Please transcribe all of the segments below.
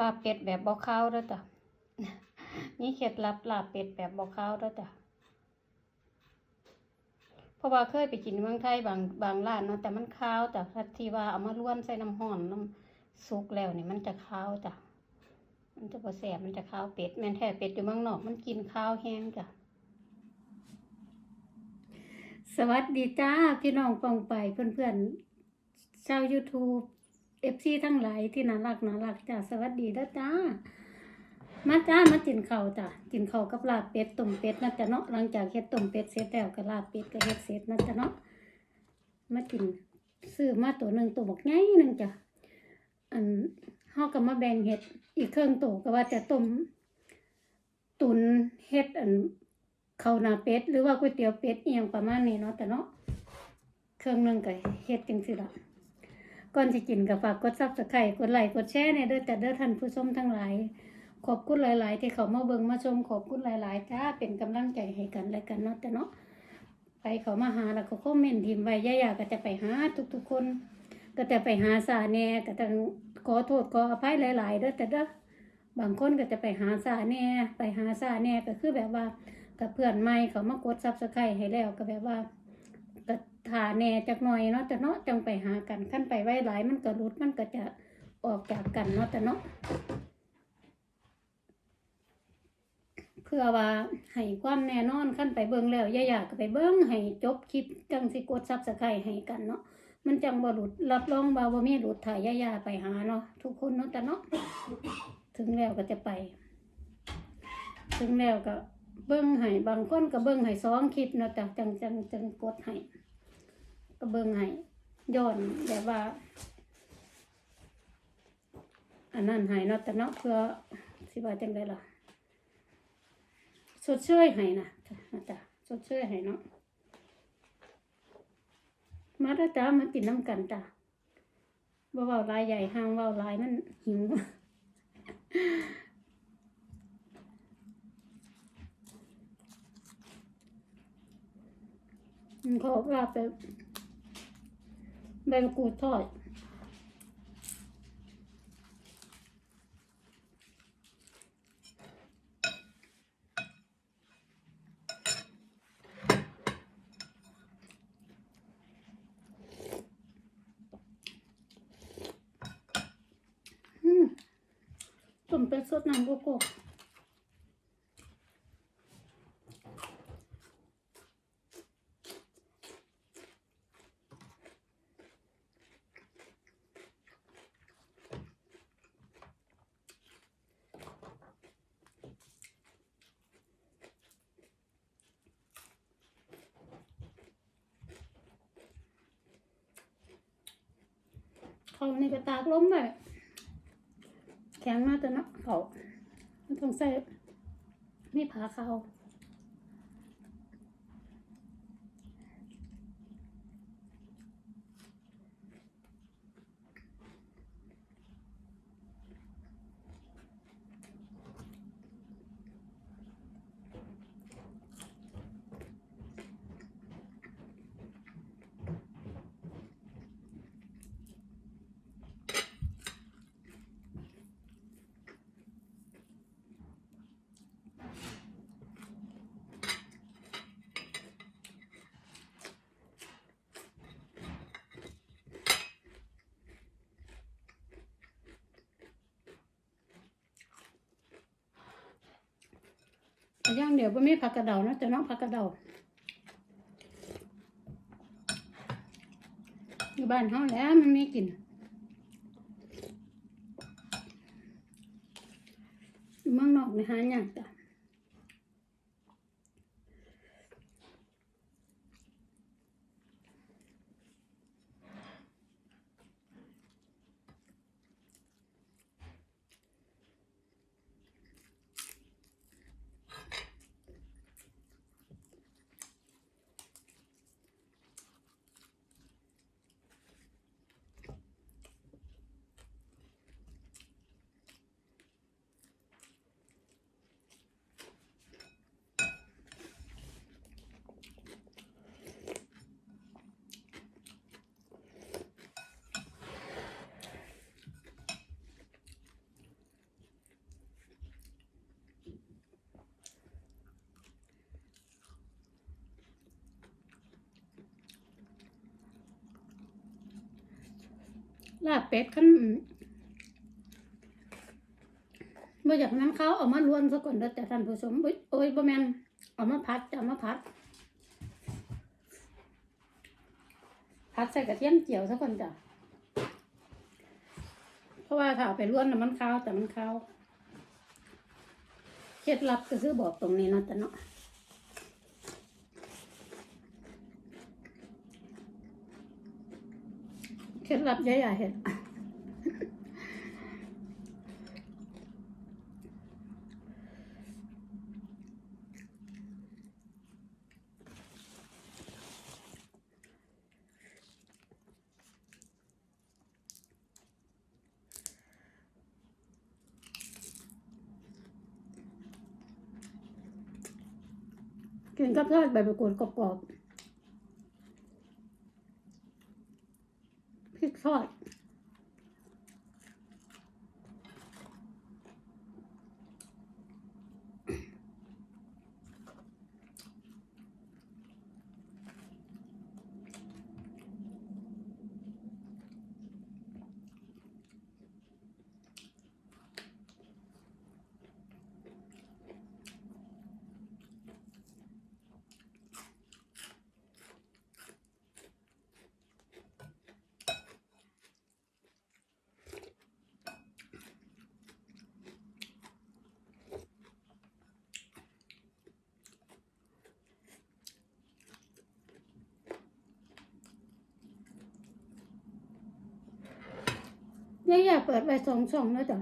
ลาบเป็ดแบบบ่ข้าวแล้วจ้ะนี่เคล็ดลับลาบเป็ดแบบบ่ข้าวแล้วจ้ะเพราะว่าเคยไปกินเมืองไทยบางบางร้านเนาะแต่มันข้าวจ้ะที่ว่าเอามาล้วนใส่น้ำห้อนน้ำสุกแล้วนี่มันจะข้าวจ้ะมันจะบ่แสบมันจะข้าวเป็ดแม่นแท้เป็ดอยู่เมืองนอก มันกินข้าวแห้งจ้ะสวัสดีจ้าพี่น้องปองไปเพื่อนๆชาว YouTube เอฟซีทั้งหลายที่น่ารักน่ารักจ้าสวัสดีด้จ้า มาจ้ามากินเข้าจ้ะกินเข้ากับลาบเป็ดต้มเป็ดนะจ๊ะเนาะหลังจากเฮ็ดต้มเป็ดเสร็จแล้วก็ลาบเป็ดก็เฮ็ดเสร็จนะจ๊ะเนาะมากินซื้อมาตัวหนึ่งตัวบักใหญ่หนึ่งจ้ะอันเฮาก็มาแบ่งเฮ็ดอีกเครื่องตัวก็ว่าจะต้มตุนเฮ็ดอันข้าวหนาเป็ดหรือว่าก๋วยเตี๋ยวเป็ดเอียงประมาณนี้เนาะแต่เนาะเครื่องหนึงก็เฮ็ดจังซี่ล่ะ ก่อนจะกินก็ฝากกดซับสไครต์กดไลค์กดแชร์ในเด้อแต่เด้อท่านผู้ชมทั้งหลาย ขอบคุณหลาย ๆ ที่เขามาเบิ่งมาชมขอบคุณหลาย ๆ จ้าเป็นกำลังใจให้กันและกันเนาะแต่เนาะไปเขามาหาแล้วก็คอมเมนต์ทิมไว้ย่าๆก็จะไปหาทุก ๆ คน ก็จะไปหาสาแน่ก็ต้องขอโทษขออภัยหลาย ๆ เด้อแต่เด้อบางคนก็จะไปหาสาแน่ไปหาสาแน่ก็คือแบบว่ากับเพื่อนใหม่เขามากดซับสไครต์ให้แล้วก็แบบว่า ก็ถ่าแหน่จักหน่อยเนาะแต่เนาะจังไปหากันขั้นไปไว้หลายมันก็รุดมันก็จะออกจากกันเนาะแต่เนาะเพื่อว่าให้ความแน่นอนขั้นไปเบิ่งแล้วอย่าอยากไปเบิ่งให้จบคลิปจังสิกดซับสไครให้กันเนาะมันจังบ่หลุดรับรองว่าบ่มีหลุดถ่ายย่าๆไปหาเนาะทุกคนเนาะแต่เนาะถึงแล้วก็จะไป ถึงแล้วก็ เบิ่งให้บางคนก็เบิ่งให้สองคลิปเนาะแต่จังจังจังกดให้ก็เบิ่งให้ย้อนแบบว่า อันนั้นให้เนาะแต่เนาะเพื่อสิว่าจังไดล่ะสดเชยให้นะนะจ๊ะสดเชยให้เนาะมาแล้วจ้ามากินน้ำกันจ้ะบ่เว้าลายใหญ่ห้างเว้าหลายมันหิว มัน เขาลาแบบใบมะกรูดทอดอืมต้มเป็ดสดน้ำโกโก้ เขานี่ก็ตากล้มไปแข็งมากแต่นะเขาต้องใส่ไม่ผาเขา อย่างเดียวก็ไม่ผักกระเดานะแต่น้องผักกระเดาอยู่บ้านเขาแล้วมันไม่กินอยู่เมืองนอกในหายางจ้ะ ลาบเป็ดขั้นบ่อยากนั้นเขาเอามาล้วนซะก่อนเด้อแต่ท่านผู้ชมอุ๊ยโอ้ยบ่แมนเอามาพัดจะเอามาพัด พัดใส่กระเทียมเจียวซะก่อนจ้ะเพราะว่าถ้าเอาไปล้วนน่ะมันคาวแต่มันคาวเคล็ดลับก็คือบอกตรงนี้นะแต่เนาะ เค ล็ดลับใหญ่ๆเห็นกินกับทอดใบมะกรูดกรอบๆ พ ย่าอย่าเปิดไปสองช่องนะจ๊ะ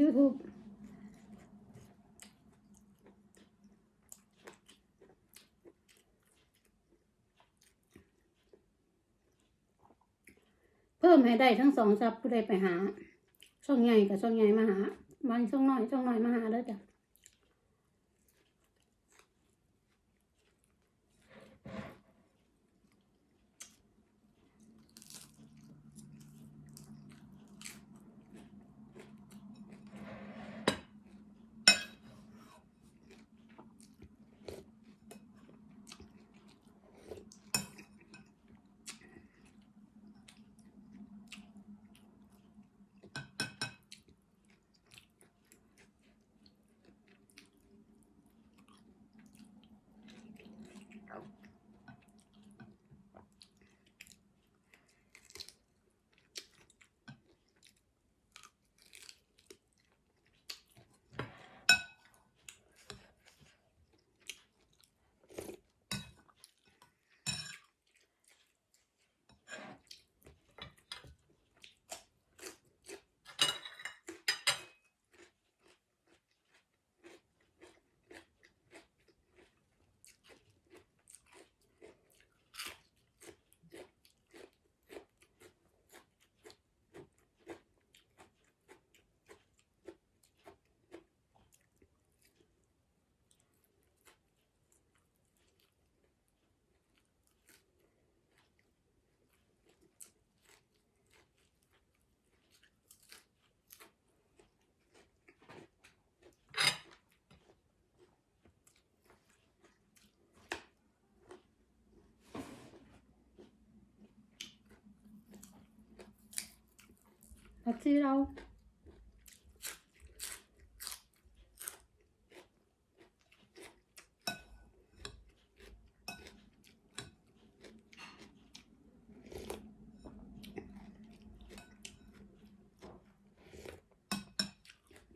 ยูทูบเพิ่มให้ได้ทั้งสองซับผู้ใดไปหา ช่องใหญ่กับช่องใหญ่มาหามันช่องน้อยช่องน้อยมาหาแล้วจ้ะ ผักชีเรา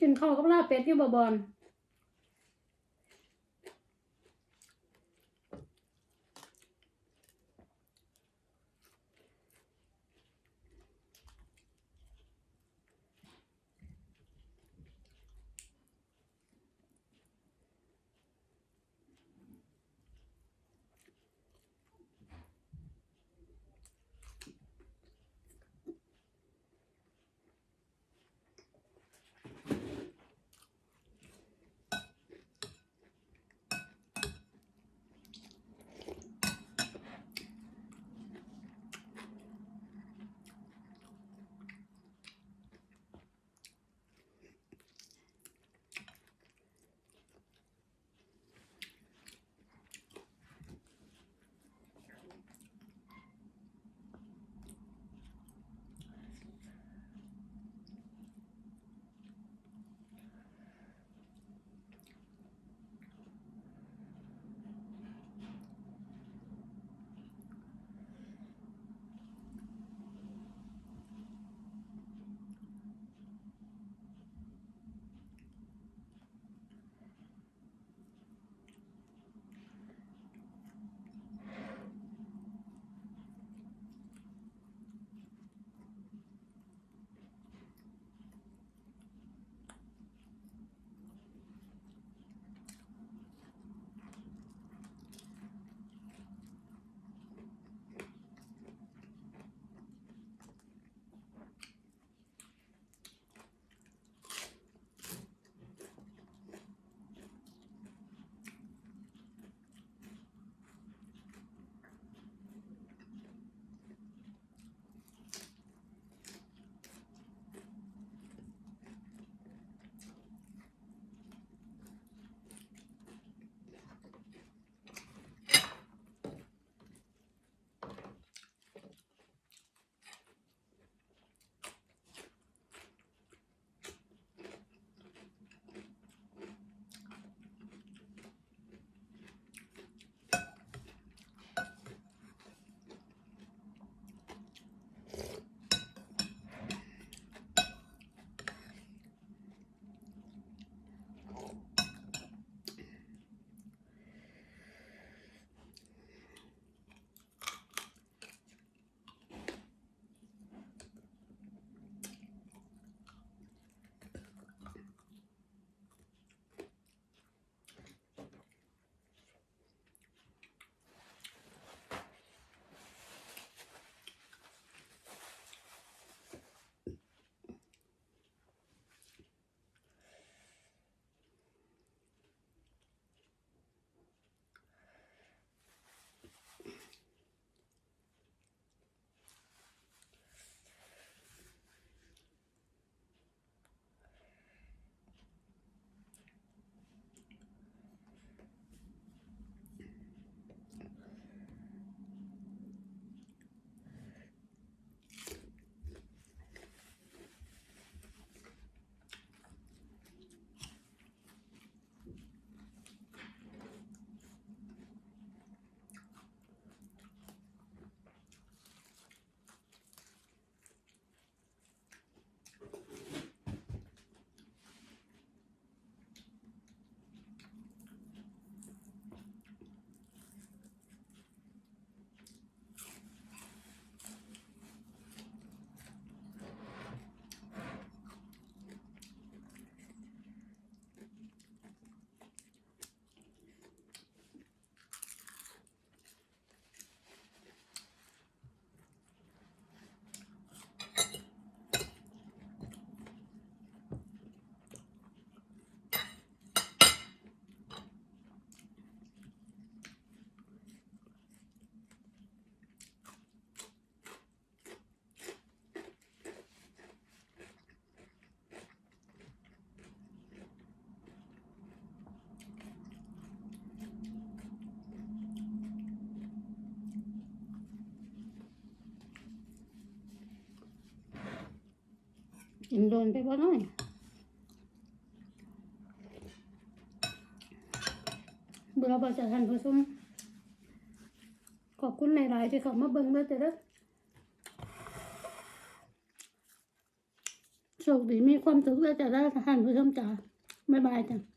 กินข้าวกับลาบเป็ดอยู่บ่บอน กินโดนไปบ่น้อยเบื่อบ่จะท่านผู้ชมขอบคุณหลายๆที่เขามาเบิ่งด้วยจ้ะเด้อโชคดีมีความสุขเลยจ้ะเด้ท่านผู้ชมจ้าบ๊ายบายจ้ะ